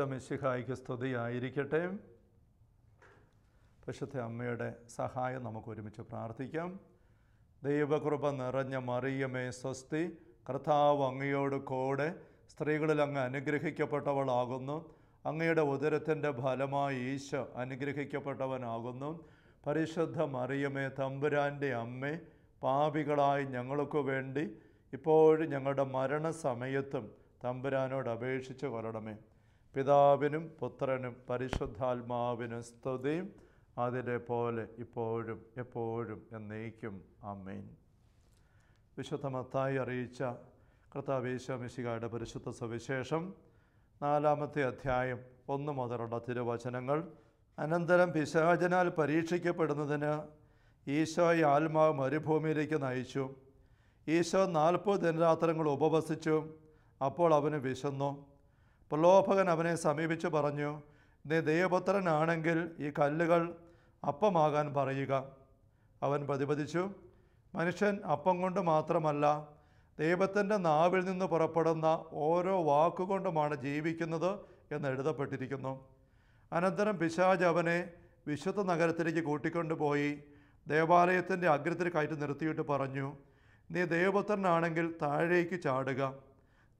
ഈശോ മിശിഹായിക്ക് സ്തുതിയായിരിക്കട്ടെ. പശുദ്ധ അമ്മയുടെ സഹായം നമുക്ക് ഒരുമിച്ച് പ്രാർത്ഥിക്കാം. ദൈവകൃപ നിറഞ്ഞ മറിയമേ സ്വസ്തി. കർത്താവ് അങ്ങയോട് കൂടെ സ്ത്രീകളിൽ അങ്ങ് അനുഗ്രഹിക്കപ്പെട്ടവളാകുന്നു. അങ്ങയുടെ ഉദരത്തിന്റെ ഫലമായി ഈശോ അനുഗ്രഹിക്കപ്പെട്ടവനാകുന്നു. പരിശുദ്ധ മറിയമേ തമ്പുരാന്റെ അമ്മേ പാപികളായി ഞങ്ങൾക്ക് വേണ്ടി ഇപ്പോഴും ഞങ്ങളുടെ മരണസമയത്തും തമ്പുരാനോട് അപേക്ഷിച്ച് കൊല്ലണമേ പിതാവിനും പുത്രനും പരിശുദ്ധാത്മാവിനും സ്തുതിയും അതിലെ പോലെ ഇപ്പോഴും എപ്പോഴും എന്നേക്കും. അമ്മീൻ വിശുദ്ധമത്തായി അറിയിച്ച കർത്താവേശമിശികായുടെ പരിശുദ്ധ സുവിശേഷം നാലാമത്തെ അധ്യായം ഒന്ന് മുതലുള്ള തിരുവചനങ്ങൾ. അനന്തരം പിശാചനാൽ പരീക്ഷിക്കപ്പെടുന്നതിന് ഈശോ ഈ ആത്മാവ് മരുഭൂമിയിലേക്ക് നയിച്ചു. ഈശോ നാൽപ്പത് ദിനരാത്രങ്ങൾ ഉപവസിച്ചു. അപ്പോൾ അവന് വിശന്നു. പ്രലോഭകൻ അവനെ സമീപിച്ച് പറഞ്ഞു നീ ദൈവപുത്രനാണെങ്കിൽ ഈ കല്ലുകൾ അപ്പമാകാൻ പറയുക. അവൻ പ്രതിപദിച്ചു മനുഷ്യൻ അപ്പം കൊണ്ട് മാത്രമല്ല ദൈവത്തിന്റെ നാവിൽ നിന്ന് പുറപ്പെടുന്ന ഓരോ വാക്കുകൊണ്ടുമാണ് ജീവിക്കുന്നത് എന്ന് എഴുതപ്പെട്ടിരിക്കുന്നു. അനന്തരം പിശാജ് അവനെ വിശുദ്ധ നഗരത്തിലേക്ക് കൂട്ടിക്കൊണ്ടുപോയി ദേവാലയത്തിന്റെ അഗ്രത്തിൽ കയറ്റി നിർത്തിയിട്ട് പറഞ്ഞു നീ ദൈവപുത്രനാണെങ്കിൽ താഴേക്ക് ചാടുക.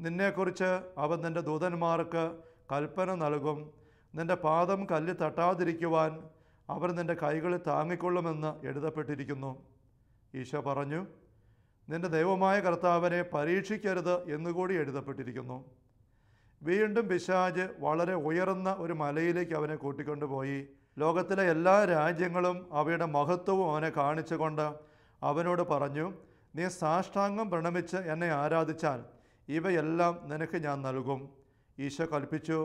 നിന്നെക്കുറിച്ച് അവൻ നിന്റെ ദൂതന്മാർക്ക് കൽപ്പന നൽകും. നിന്റെ പാദം കല്ല് തട്ടാതിരിക്കുവാൻ അവർ നിന്റെ കൈകളിൽ താങ്ങിക്കൊള്ളുമെന്ന് എഴുതപ്പെട്ടിരിക്കുന്നു. ഈശോ പറഞ്ഞു നിന്റെ ദൈവമായ കർത്താവിനെ പരീക്ഷിക്കരുത് എന്നുകൂടി എഴുതപ്പെട്ടിരിക്കുന്നു. വീണ്ടും പിശാജ് വളരെ ഉയർന്ന ഒരു മലയിലേക്ക് അവനെ കൂട്ടിക്കൊണ്ടുപോയി. ലോകത്തിലെ എല്ലാ രാജ്യങ്ങളും അവയുടെ മഹത്വവും അവനെ കാണിച്ചുകൊണ്ട് അവനോട് പറഞ്ഞു നീ സാഷ്ടാംഗം പ്രണമിച്ച് എന്നെ ആരാധിച്ചാൽ ഇവയെല്ലാം നിനക്ക് ഞാൻ നൽകും. ഈശോ കൽപ്പിച്ചു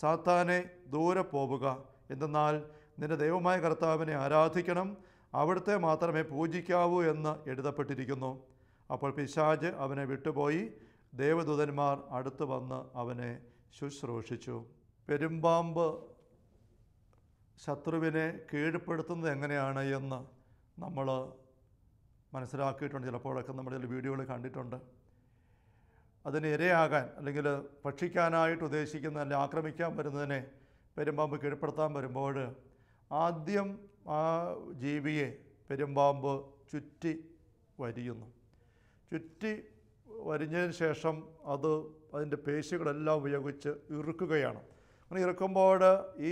സാത്താനെ ദൂരെ പോവുക. എന്തെന്നാൽ നിന്റെ ദൈവമായ കർത്താവിനെ ആരാധിക്കണം. അവിടുത്തെ മാത്രമേ പൂജിക്കാവൂ എന്ന് എഴുതപ്പെട്ടിരിക്കുന്നു. അപ്പോൾ പിശാജ് അവനെ വിട്ടുപോയി. ദേവദൂതന്മാർ അടുത്ത് വന്ന് അവനെ ശുശ്രൂഷിച്ചു. പെരുമ്പാമ്പ് ശത്രുവിനെ കീഴ്പ്പെടുത്തുന്നത് എങ്ങനെയാണ് എന്ന് നമ്മൾ മനസ്സിലാക്കിയിട്ടുണ്ട്. ചിലപ്പോഴൊക്കെ നമ്മുടെ വീഡിയോകൾ കണ്ടിട്ടുണ്ട്. അതിന് ഇരയാകാൻ അല്ലെങ്കിൽ ഭക്ഷിക്കാനായിട്ട് ഉദ്ദേശിക്കുന്ന അല്ലെങ്കിൽ ആക്രമിക്കാൻ വരുന്നതിനെ പെരുമ്പാമ്പ് കീഴ്പ്പെടുത്താൻ വരുമ്പോൾ ആദ്യം ആ ജീവിയെ പെരുമ്പാമ്പ് ചുറ്റി വരിയുന്നു. ചുറ്റി വരിഞ്ഞതിന് ശേഷം അത് അതിന്റെ പേശികളെല്ലാം ഉപയോഗിച്ച് ഇറുക്കുകയാണ്. അങ്ങനെ ഇറുക്കുമ്പോൾ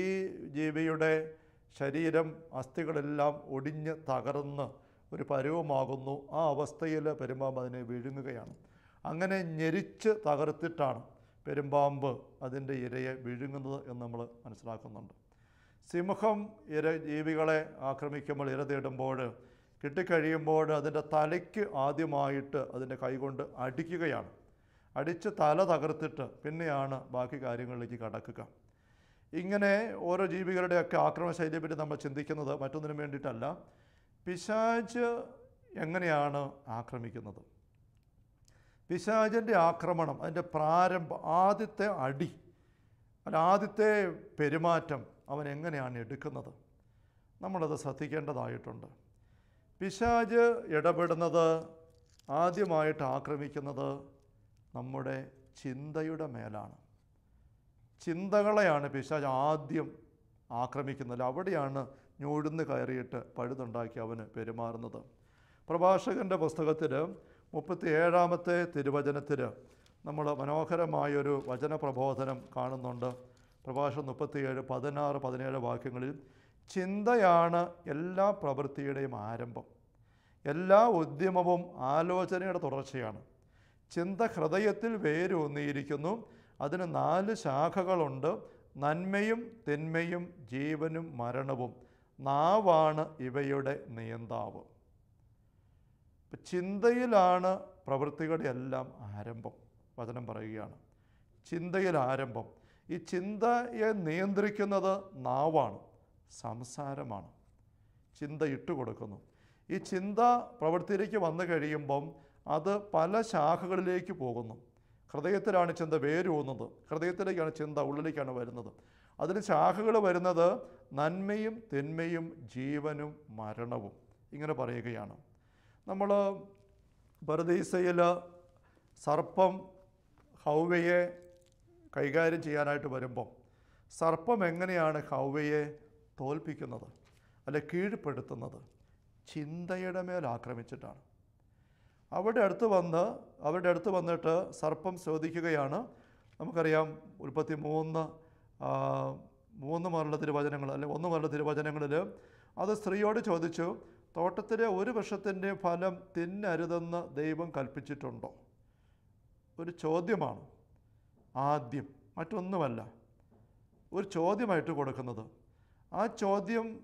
ഈ ജീവിയുടെ ശരീരം അസ്ഥികളെല്ലാം ഒടിഞ്ഞ് തകർന്ന് ഒരു പരുവമാകുന്നു. ആ അവസ്ഥയിൽ പെരുമ്പാമ്പ് അതിനെ വിഴുങ്ങുകയാണ്. അങ്ങനെ ഞെരിച്ച് തകർത്തിട്ടാണ് പെരുമ്പാമ്പ് അതിന്റെ ഇരയെ വിഴുങ്ങുന്നത് എന്ന് നമ്മൾ മനസ്സിലാക്കുന്നുണ്ട്. സിംഹം ഇര ജീവികളെ ആക്രമിക്കുമ്പോൾ ഇര തേടുമ്പോൾ കിട്ടിക്കഴിയുമ്പോൾ അതിന്റെ തലയ്ക്ക് ആദ്യമായിട്ട് അതിന്റെ കൈകൊണ്ട് അടിക്കുകയാണ്. അടിച്ച് തല തകർത്തിട്ട് പിന്നെയാണ് ബാക്കി കാര്യങ്ങളിലേക്ക് കടക്കുക. ഇങ്ങനെ ഓരോ ജീവികളുടെയൊക്കെ ആക്രമണ പറ്റി നമ്മൾ ചിന്തിക്കുന്നത് മറ്റൊന്നിനും വേണ്ടിയിട്ടല്ല. പിശാജ് എങ്ങനെയാണ് ആക്രമിക്കുന്നത്? പിശാചിന്റെ ആക്രമണം അതിന്റെ പ്രാരംഭ ആദ്യത്തെ അടി അല്ല ആദ്യത്തെ പെരുമാറ്റം അവൻ എങ്ങനെയാണ് എടുക്കുന്നത്? നമ്മളത് ശ്രദ്ധിക്കേണ്ടതായിട്ടുണ്ട്. പിശാജ് ഇടപെടുന്നത് ആദ്യമായിട്ട് ആക്രമിക്കുന്നത് നമ്മുടെ ചിന്തയുടെ മേലാണ്. ചിന്തകളെയാണ് പിശാജ് ആദ്യം ആക്രമിക്കുന്നത്. അവിടെയാണ് ഞൂടുന്ന് കയറിയിട്ട് പഴുതുണ്ടാക്കി അവന് പെരുമാറുന്നത്. പ്രഭാഷകന്റെ പുസ്തകത്തിൽ മുപ്പത്തി ഏഴാമത്തെ തിരുവചനത്തിൽ നമ്മൾ മനോഹരമായൊരു വചനപ്രബോധനം കാണുന്നുണ്ട്. പ്രഭാഷണം മുപ്പത്തിയേഴ് പതിനാറ് പതിനേഴ് വാക്യങ്ങളിൽ ചിന്തയാണ് എല്ലാ പ്രവൃത്തിയുടെയും ആരംഭം. എല്ലാ ഉദ്യമവും ആലോചനയുടെ തുടർച്ചയാണ്. ചിന്ത ഹൃദയത്തിൽ വേരൂന്നിയിരിക്കുന്നു. അതിന് നാല് ശാഖകളുണ്ട്. നന്മയും തിന്മയും ജീവനും മരണവും. നാവാണ് ഇവയുടെ നിയന്താവ്. ചിന്തയിലാണ് പ്രവൃത്തികളുടെ എല്ലാം ആരംഭം വചനം പറയുകയാണ്. ചിന്തയിൽ ആരംഭം. ഈ ചിന്തയെ നിയന്ത്രിക്കുന്നത് നാവാണ് സംസാരമാണ്. ചിന്ത ഇട്ടുകൊടുക്കുന്നു ഈ ചിന്ത പ്രവൃത്തിയിലേക്ക് വന്നു കഴിയുമ്പം അത് പല ശാഖകളിലേക്ക് പോകുന്നു. ഹൃദയത്തിലാണ് ചിന്ത വേരൂന്നുന്നത്. ഹൃദയത്തിലേക്കാണ് ചിന്ത ഉള്ളിലേക്കാണ് വരുന്നത്. അതിന് ശാഖകൾ വരുന്നത് നന്മയും തിന്മയും ജീവനും മരണവും. ഇങ്ങനെ പറയുകയാണ്. നമ്മൾ പരദീസയിൽ സർപ്പം ഹൗവയെ കൈകാര്യം ചെയ്യാനായിട്ട് വരുമ്പം സർപ്പം എങ്ങനെയാണ് ഹൗവയെ തോൽപ്പിക്കുന്നത് അല്ലെ കീഴ്പ്പെടുത്തുന്നത് ചിന്തയുടെ മേൽ ആക്രമിച്ചിട്ടാണ്. അവിടെ അടുത്ത് വന്ന് അവരുടെ അടുത്ത് വന്നിട്ട് സർപ്പം ചോദിക്കുകയാണ്. നമുക്കറിയാം ഉൽപ്പത്തി മൂന്ന് മൂന്ന് മരണ തിരുവചനങ്ങൾ അല്ലെ ഒന്ന് മരണ തിരുവചനങ്ങളിൽ അത് സ്ത്രീയോട് ചോദിച്ചു തോട്ടത്തിലെ ഒരു വൃക്ഷത്തിന്റെ ഫലം തിന്നരുതെന്ന് ദൈവം കൽപ്പിച്ചിട്ടുണ്ടോ? ഒരു ചോദ്യമാണ്. ആദ്യം മറ്റൊന്നുമല്ല. ഒരു ചോദ്യമായിട്ട് കൊടുക്കുന്നത് ആ ചോദ്യം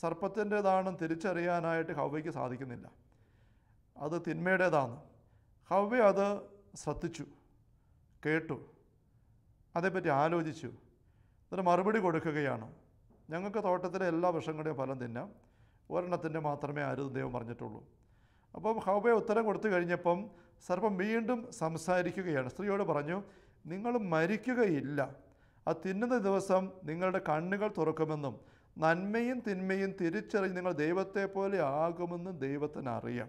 സർപ്പത്തിന്റേതാണെന്ന് തിരിച്ചറിയാനായിട്ട് ഹവയ്ക്ക് സാധിക്കുന്നില്ല. അത് തിന്മയുടേതാണ്. ഹവ്യ അത് ശ്രദ്ധിച്ചു കേട്ടു അതേപ്പറ്റി ആലോചിച്ചു. എന്നിട്ട് മറുപടി കൊടുക്കുകയാണ്. ഞങ്ങൾക്ക് തോട്ടത്തിലെ എല്ലാ വൃക്ഷങ്ങളുടെയും ഫലം തിന്നാം. ഒരെണ്ണത്തിന്റെ മാത്രമേ ആരും ദൈവം പറഞ്ഞിട്ടുള്ളൂ. അപ്പം ഹൗബയെ ഉത്തരം കൊടുത്തു കഴിഞ്ഞപ്പം സർപ്പം വീണ്ടും സംസാരിക്കുകയാണ്. സ്ത്രീയോട് പറഞ്ഞു നിങ്ങൾ മരിക്കുകയില്ല. ആ തിന്നുന്ന ദിവസം നിങ്ങളുടെ കണ്ണുകൾ തുറക്കുമെന്നും നന്മയും തിന്മയും തിരിച്ചറിഞ്ഞ് നിങ്ങൾ ദൈവത്തെ പോലെ ആകുമെന്നും ദൈവത്തിന് അറിയാം.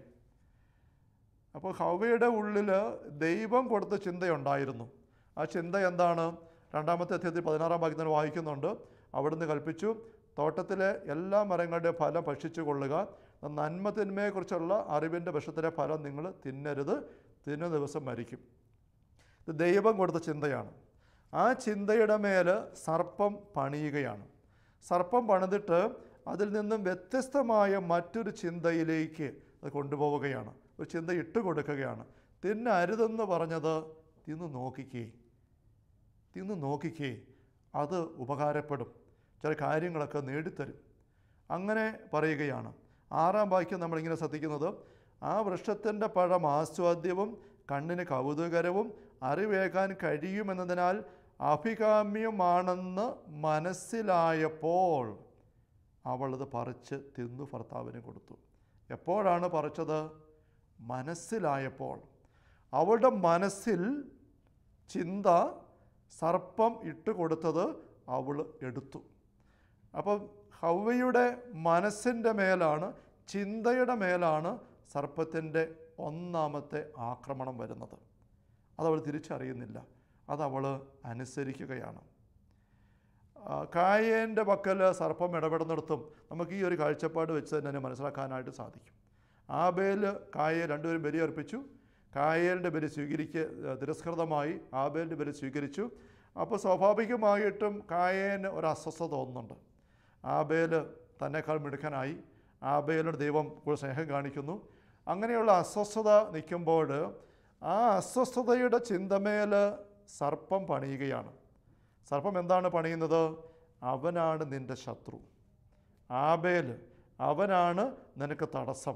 അപ്പോൾ ഹവയുടെ ഉള്ളിൽ ദൈവം കൊടുത്ത ചിന്തയുണ്ടായിരുന്നു. ആ ചിന്ത എന്താണ്? രണ്ടാമത്തെ അധ്യായത്തിൽ പതിനാറാം ഭാഗ്യത്തിന് വായിക്കുന്നുണ്ട്. അവിടുന്ന് കൽപ്പിച്ചു തോട്ടത്തിലെ എല്ലാ മരങ്ങളുടെയും ഫലം ഭക്ഷിച്ചു കൊള്ളുക നന്മ തിന്മയെക്കുറിച്ചുള്ള അറിവിന്റെ വിഷത്തിലെ ഫലം നിങ്ങൾ തിന്നരുത്. തിന്ന ദിവസം മരിക്കും. ഇത് ദൈവം കൊടുത്ത ചിന്തയാണ്. ആ ചിന്തയുടെ മേൽ സർപ്പം പണിയുകയാണ്. സർപ്പം പണിതിട്ട് അതിൽ നിന്നും വ്യത്യസ്തമായ മറ്റൊരു ചിന്തയിലേക്ക് അത് കൊണ്ടുപോവുകയാണ്. ഒരു ചിന്ത ഇട്ട് കൊടുക്കുകയാണ്. തിന്നരുതെന്ന് പറഞ്ഞത് തിന്ന് നോക്കിക്കേ. തിന്ന് നോക്കിക്കേ. അത് ഉപകാരപ്പെടും. ചില കാര്യങ്ങളൊക്കെ നേടിത്തരും. അങ്ങനെ പറയുകയാണ്. ആറാം വാക്യം നമ്മളിങ്ങനെ ശ്രദ്ധിക്കുന്നത്. ആ വൃക്ഷത്തിന്റെ പഴം ആസ്വാദ്യവും കണ്ണിന് കൗതുകരവും അറിവേകാൻ കഴിയുമെന്നതിനാൽ അഭികാമ്യമാണെന്ന് മനസ്സിലായപ്പോൾ അവളത് പറിച്ച് തിന്നു ഭർത്താവിന് കൊടുത്തു. എപ്പോഴാണ് പറിച്ചത്? മനസ്സിലായപ്പോൾ. അവളുടെ മനസ്സിൽ ചിന്ത സർപ്പം ഇട്ട് കൊടുത്തത് അവൾ എടുത്തു. അപ്പം ഹൗവയുടെ മനസ്സിന്റെ മേലാണ് ചിന്തയുടെ മേലാണ് സർപ്പത്തിന്റെ ഒന്നാമത്തെ ആക്രമണം വരുന്നത്. അതവൾ തിരിച്ചറിയുന്നില്ല. അതവൾ അനുസരിക്കുകയാണ്. കായേന്റെ പക്കൽ സർപ്പം ഇടപെടുന്നിടത്തും നമുക്ക് ഈ ഒരു കാഴ്ചപ്പാട് വെച്ച് തന്നെ മനസ്സിലാക്കാനായിട്ട് സാധിക്കും. ആബേൽ കായെ രണ്ടുപേരും ബലി അർപ്പിച്ചു. കായേലിന്റെ ബലി സ്വീകരിക്ക തിരസ്കൃതമായി ആബേലിന്റെ ബലി സ്വീകരിച്ചു. അപ്പോൾ സ്വാഭാവികമായിട്ടും കായേന് ഒരു അസ്വസ്ഥത തോന്നുന്നുണ്ട്. ആബേൽ തന്നെക്കാൾ മിടുക്കനായി. ആബേലിനോട് ദൈവം കൂടുതൽ സ്നേഹം കാണിക്കുന്നു. അങ്ങനെയുള്ള അസ്വസ്ഥത നിൽക്കുമ്പോൾ ആ അസ്വസ്ഥതയുടെ ചിന്തമേൽ സർപ്പം പണിയുകയാണ്. സർപ്പം എന്താണ് പണിയുന്നത്? അവനാണ് നിന്റെ ശത്രു. ആബേൽ അവനാണ് നിനക്ക് തടസ്സം.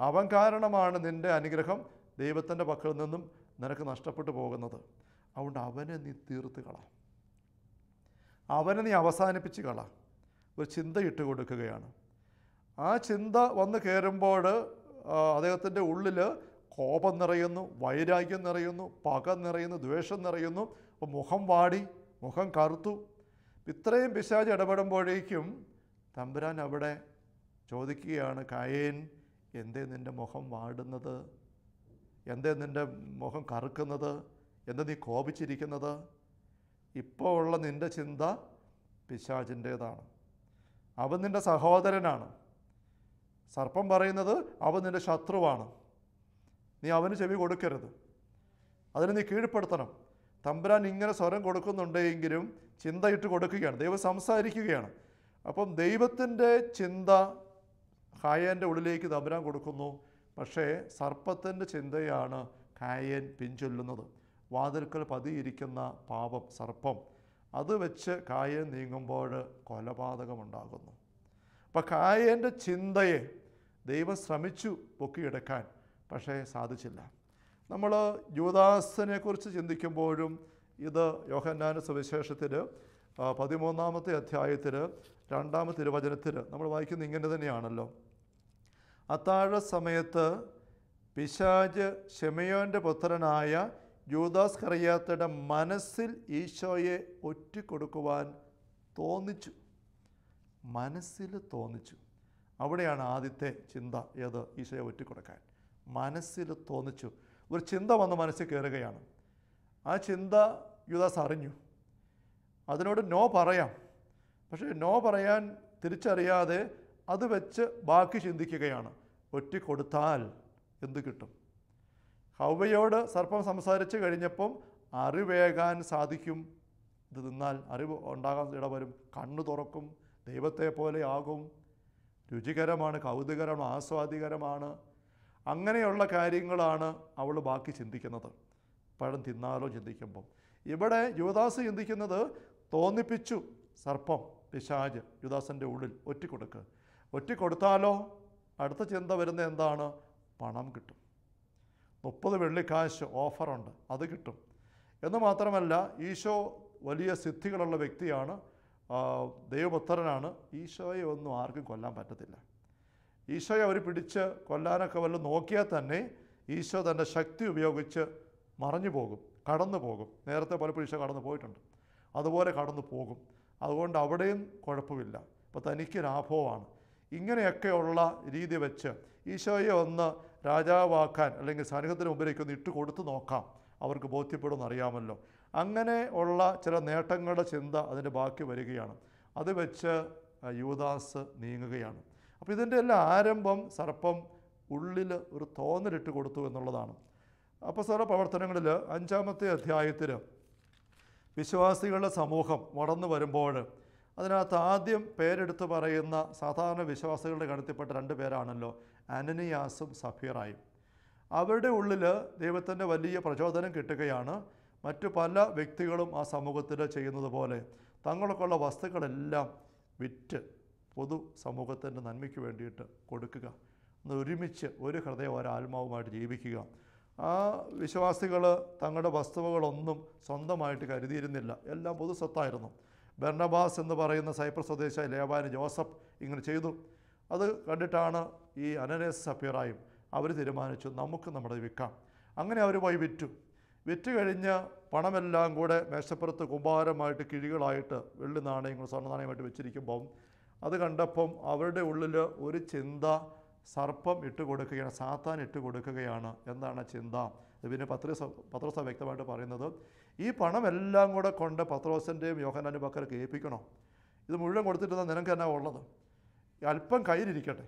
അവൻ കാരണമാണ് നിന്റെ അനുഗ്രഹം. ദൈവത്തിന്റെ പക്കൽ നിന്നും നിനക്ക് നഷ്ടപ്പെട്ടു പോകുന്നത്. അതുകൊണ്ട് അവനെ നീ തീർത്ത് കള. അവനെ നീ അവസാനിപ്പിച്ച് കള. ഒരു ചിന്ത ഇട്ട് കൊടുക്കുകയാണ്. ആ ചിന്ത വന്ന് കയറുമ്പോൾ അദ്ദേഹത്തിന്റെ ഉള്ളിൽ കോപം നിറയുന്നു വൈരാഗ്യം നിറയുന്നു പക നിറയുന്നു ദ്വേഷം നിറയുന്നു. അപ്പോൾ മുഖം വാടി മുഖം കറുത്തു. ഇത്രയും പിശാജ് ഇടപെടുമ്പോഴേക്കും തമ്പുരാൻ അവിടെ ചോദിക്കുകയാണ് കായേൻ എന്തേ നിന്റെ മുഖം വാടുന്നത്? എന്തേ നിന്റെ മുഖം കറുക്കുന്നത്? എന്താ നീ കോപിച്ചിരിക്കുന്നത്? ഇപ്പോൾ ഉള്ള നിന്റെ ചിന്ത പിശാചിന്റേതാണ്. അവൻ നിന്റെ സഹോദരനാണ്. സർപ്പം പറയുന്നത് അവൻ നിന്റെ ശത്രുവാണ്. നീ അവന് ചെവി കൊടുക്കരുത്. അതിന് നീ കീഴ്പ്പെടുത്തണം. തമ്പുരാൻ ഇങ്ങനെ സ്വരം കൊടുക്കുന്നുണ്ടെങ്കിലും ചിന്തയിട്ട് കൊടുക്കുകയാണ്. ദൈവം സംസാരിക്കുകയാണ്. അപ്പം ദൈവത്തിന്റെ ചിന്ത കായന്റെ ഉള്ളിലേക്ക് തമ്പുരാൻ കൊടുക്കുന്നു. പക്ഷേ സർപ്പത്തിന്റെ ചിന്തയാണ് ഹായൻ പിഞ്ചൊല്ലുന്നത് വാതിൽക്കൽ പതിയിരിക്കുന്ന പാപം സർപ്പം. അത് വെച്ച് കായൻ നീങ്ങുമ്പോൾ കൊലപാതകമുണ്ടാകുന്നു. അപ്പം കായന്റെ ചിന്തയെ ദൈവം ശ്രമിച്ചു പൊക്കിയെടുക്കാൻ പക്ഷേ സാധിച്ചില്ല. നമ്മൾ യൂദാസിനെക്കുറിച്ച് ചിന്തിക്കുമ്പോഴും ഇത് യോഹന്നാന സുവിശേഷത്തിൽ പതിമൂന്നാമത്തെ അധ്യായത്തിൽ രണ്ടാമത്തെ തിരുവചനത്തിൽ നമ്മൾ വായിക്കുന്നത് ഇങ്ങനെ തന്നെയാണല്ലോ. അത്താഴ സമയത്ത് പിശാജ് ഷെമയോന്റെ പുത്രനായ യൂദാസ് കറിയാത്തയുടെ മനസ്സിൽ ഈശോയെ ഒറ്റിക്കൊടുക്കുവാൻ തോന്നിച്ചു. മനസ്സിൽ തോന്നിച്ചു. അവിടെയാണ് ആദ്യത്തെ ചിന്ത ഏത്? ഈശോയെ ഒറ്റിക്കൊടുക്കാൻ. മനസ്സിൽ തോന്നിച്ചു. ഒരു ചിന്ത വന്ന് മനസ്സിൽ കയറുകയാണ്. ആ ചിന്ത യുദാസ് അറിഞ്ഞു. അതിനോട് നോ പറയാം. പക്ഷേ നോ പറയാൻ തിരിച്ചറിയാതെ അത് വെച്ച് ബാക്കി ചിന്തിക്കുകയാണ്. ഒറ്റ കൊടുത്താൽ എന്ത് കിട്ടും? ഹൗവയോട് സർപ്പം സംസാരിച്ച് കഴിഞ്ഞപ്പം അറിവേകാൻ സാധിക്കും. ഇത് തിന്നാൽ അറിവ് ഉണ്ടാകാൻ ഇടവരും കണ്ണു തുറക്കും. ദൈവത്തെ പോലെ ആകും. രുചികരമാണ് കൗതുകരമാണ് ആസ്വാദികരമാണ്. അങ്ങനെയുള്ള കാര്യങ്ങളാണ് അവൾ ബാക്കി ചിന്തിക്കുന്നത്. പഴം തിന്നാലോ ചിന്തിക്കുമ്പം. ഇവിടെ യുവദാസ് ചിന്തിക്കുന്നത് തോന്നിപ്പിച്ചു. സർപ്പം പിശാജ് യുവദാസന്റെ ഉള്ളിൽ ഒറ്റിക്കൊടുക്ക്. ഒറ്റിക്കൊടുത്താലോ? അടുത്ത ചിന്ത വരുന്ന എന്താണ്? പണം കിട്ടും. മുപ്പത് വെള്ളിക്കാശ് ഓഫറുണ്ട്. അത് കിട്ടും. എന്ന് മാത്രമല്ല ഈശോ വലിയ സിദ്ധികളുള്ള വ്യക്തിയാണ്. ദൈവപുത്രനാണ് ഈശോയെ ഒന്നും ആർക്കും കൊല്ലാൻ പറ്റത്തില്ല. ഈശോയെ അവർ പിടിച്ച് കൊല്ലാനൊക്കെ വല്ലതും നോക്കിയാൽ തന്നെ ഈശോ തന്റെ ശക്തി ഉപയോഗിച്ച് മറഞ്ഞു പോകും കടന്നു പോകും. നേരത്തെ പലപ്പോഴും ഈശോ കടന്നു പോയിട്ടുണ്ട്. അതുപോലെ കടന്നു പോകും. അതുകൊണ്ട് അവിടെയും കുഴപ്പമില്ല. ഇപ്പോൾ തനിക്ക് ലാഭവുമാണ്. ഇങ്ങനെയൊക്കെയുള്ള രീതി വെച്ച് ഈശോയെ ഒന്ന് രാജാവാക്കാൻ അല്ലെങ്കിൽ സന്നിഹത്തിന് മുമ്പിലേക്ക് ഒന്ന് ഇട്ട് കൊടുത്തു നോക്കാം. അവർക്ക് ബോധ്യപ്പെടുമെന്ന് അറിയാമല്ലോ. അങ്ങനെ ഉള്ള ചില നേട്ടങ്ങളുടെ ചിന്ത അതിന്റെ ബാക്കി വരികയാണ്. അത് വെച്ച് യുവദാസ് നീങ്ങുകയാണ്. അപ്പോൾ ഇതിന്റെ എല്ലാം ആരംഭം സർപ്പം ഉള്ളിൽ ഒരു തോന്നലിട്ട് കൊടുത്തു എന്നുള്ളതാണ്. അപ്പോൾ പ്രവർത്തനങ്ങളിൽ അഞ്ചാമത്തെ അധ്യായത്തിൽ വിശ്വാസികളുടെ സമൂഹം വളർന്നു വരുമ്പോൾ അതിനകത്ത് ആദ്യം പേരെടുത്ത് പറയുന്ന സാധാരണ വിശ്വാസികളുടെ ഗണത്തിൽപ്പെട്ട രണ്ട് പേരാണല്ലോ. അനനിയാസും സഫീറായും. അവരുടെ ഉള്ളിൽ ദൈവത്തിന്റെ വലിയ പ്രചോദനം കിട്ടുകയാണ്. മറ്റു പല വ്യക്തികളും ആ സമൂഹത്തിൽ ചെയ്യുന്നത് പോലെ തങ്ങൾക്കുള്ള വസ്തുക്കളെല്ലാം വിറ്റ് പൊതു സമൂഹത്തിന്റെ നന്മയ്ക്ക് വേണ്ടിയിട്ട് കൊടുക്കുക. ഒന്ന് ഒരുമിച്ച് ഒരു ഹൃദയം ഒരാത്മാവുമായിട്ട് ജീവിക്കുക. ആ വിശ്വാസികൾ തങ്ങളുടെ വസ്തുവകളൊന്നും സ്വന്തമായിട്ട് കരുതിയിരുന്നില്ല. എല്ലാം പൊതു സ്വത്തായിരുന്നു. ബെർണബാസ് എന്ന് പറയുന്ന സൈപ്രസ് സ്വദേശിയായ ലേവാന് ജോസഫ് ഇങ്ങനെ ചെയ്തു. അത് കണ്ടിട്ടാണ് ഈ അനനേസ് സഫീറായും അവർ തീരുമാനിച്ചു നമുക്ക് നമ്മുടെ വിൽക്കാം. അങ്ങനെ അവർ പോയി വിറ്റു. വിറ്റ് കഴിഞ്ഞ് പണമെല്ലാം കൂടെ മേശപ്പുറത്ത് കുമ്പാരമായിട്ട് കിഴികളായിട്ട് വെള്ളി നാണയങ്ങൾ സ്വർണ നാണയമായിട്ട് വെച്ചിരിക്കുമ്പം അത് കണ്ടപ്പം അവരുടെ ഉള്ളിൽ ഒരു ചിന്ത സർപ്പം ഇട്ട് കൊടുക്കുകയാണ് സാത്താൻ ഇട്ട് കൊടുക്കുകയാണ് എന്താണ് ചിന്ത. പിന്നെ പത്രോസ പത്രോസ വ്യക്തമായിട്ട് പറയുന്നത് ഈ പണമെല്ലാം കൂടെ കൊണ്ട് പത്രോസിന്റെയും യോഹനാന്റെ പക്കലൊക്കെ ഏൽപ്പിക്കണോ ഇത് മുഴുവൻ കൊടുത്തിട്ട് നിനക്ക് എന്നാ ഉള്ളത്? അല്പം കയ്യിലിരിക്കട്ടെ.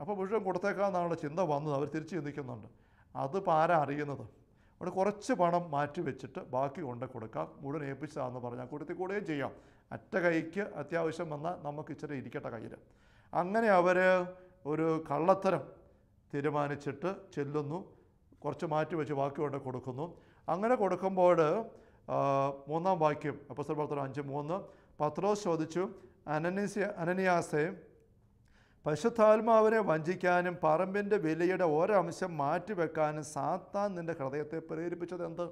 അപ്പോൾ മുഴുവൻ കൊടുത്തേക്കാമെന്നാണ് ചിന്ത വന്നത്. അവർ തിരിച്ച് ചിന്തിക്കുന്നുണ്ട്. അതിപ്പോൾ ആരാ അറിയുന്നത്? അവിടെ കുറച്ച് പണം മാറ്റി വെച്ചിട്ട് ബാക്കി കൊണ്ട് കൊടുക്കാം. മുഴുവൻ ഏൽപ്പിച്ചതാണെന്ന് പറഞ്ഞാൽ കൊടുത്തി കൂടുകയും ചെയ്യാം. അറ്റ കൈക്ക് അത്യാവശ്യം വന്നാൽ നമുക്ക് ഇച്ചിരി ഇരിക്കട്ടെ കയ്യിൽ അങ്ങനെ അവർ ഒരു കള്ളത്തരം തീരുമാനിച്ചിട്ട് ചെല്ലുന്നു. കുറച്ച് മാറ്റി വെച്ച് ബാക്കി കൊണ്ട് കൊടുക്കുന്നു. അങ്ങനെ കൊടുക്കുമ്പോൾ മൂന്നാം വാക്യം അപ്പസ്തൽ പത്രം അഞ്ച് മൂന്ന് പത്രോസ് ചോദിച്ചു അനനീസ്യ അനനിയാസെ പരിശുദ്ധാത്മാവിനെ വഞ്ചിക്കാനും പറമ്പിന്റെ വിലയുടെ ഒരംശം മാറ്റിവെക്കാനും സാത്താൻ നിന്റെ ഹൃദയത്തെ പ്രേരിപ്പിച്ചത് എന്ത്?